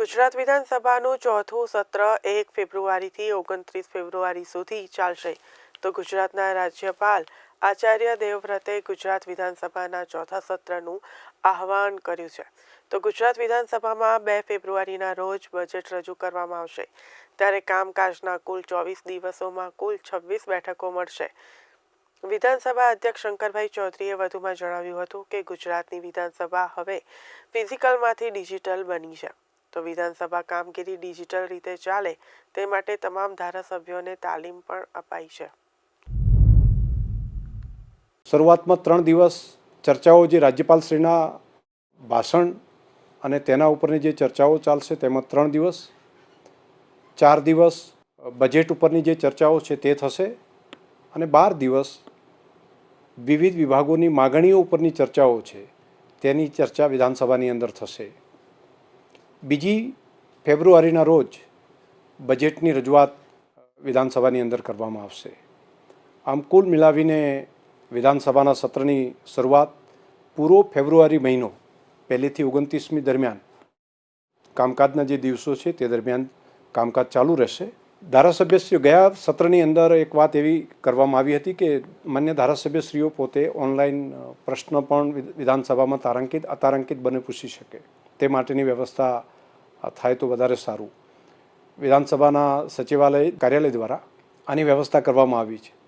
ગુજરાત વિધાનસભાનું ચોથું સત્ર એક ફેબ્રુઆરીથી ઓગણત્રીસ ફેબ્રુઆરી સુધી ચાલશે. તો ગુજરાતના રાજ્યપાલ આચાર્ય દેવવ્રતે ગુજરાત વિધાનસભાના ચોથા સત્રનું આહવાન કર્યું છે. તો ગુજરાત વિધાનસભામાં બે ફેબ્રુઆરીના રોજ બજેટ રજૂ કરવામાં આવશે. ત્યારે કામકાજના કુલ ચોવીસ દિવસોમાં કુલ છવ્વીસ બેઠકો મળશે. વિધાનસભા અધ્યક્ષ શંકરભાઈ ચૌધરીએ વધુમાં જણાવ્યું હતું કે ગુજરાતની વિધાનસભા હવે ફિઝિકલમાંથી ડિજિટલ બની છે. તો વિધાનસભા કામગીરી ડિજિટલ રીતે ચાલે તે માટે તમામ ધારાસભ્યોને તાલીમ પણ અપાઈ છે. શરૂઆતમાં ત્રણ દિવસ ચર્ચાઓ જે રાજ્યપાલશ્રીના ભાષણ અને તેના ઉપરની જે ચર્ચાઓ ચાલશે તેમાં ત્રણ દિવસ, ચાર દિવસ બજેટ ઉપરની જે ચર્ચાઓ છે તે થશે અને બાર દિવસ વિવિધ વિભાગોની માગણીઓ ઉપરની ચર્ચાઓ છે તેની ચર્ચા વિધાનસભાની અંદર થશે. બીજી ફેબ્રુઆરીના રોજ બજેટની રજૂઆત વિધાનસભાની અંદર કરવામાં આવશે. આમ કુલ મિલાવીને વિધાનસભાના સત્રની શરૂઆત પૂરો ફેબ્રુઆરી મહિનો, પહેલીથી ઓગણત્રીસમી દરમિયાન, કામકાજના જે દિવસો છે તે દરમિયાન કામકાજ ચાલુ રહેશે. ધારાસભ્યશ્રીઓ, ગયા સત્રની અંદર એક વાત એવી કરવામાં આવી હતી કે માન્ય ધારાસભ્યશ્રીઓ પોતે ઓનલાઈન પ્રશ્ન પણ વિધાનસભામાં તારાંકિત, અતારાંકિત બને પૂછી શકે. તે માટેની વ્યવસ્થા થાય તો વધારે સારું. વિધાનસભાના સચિવાલય કાર્યાલય દ્વારા આની વ્યવસ્થા કરવામાં આવી છે.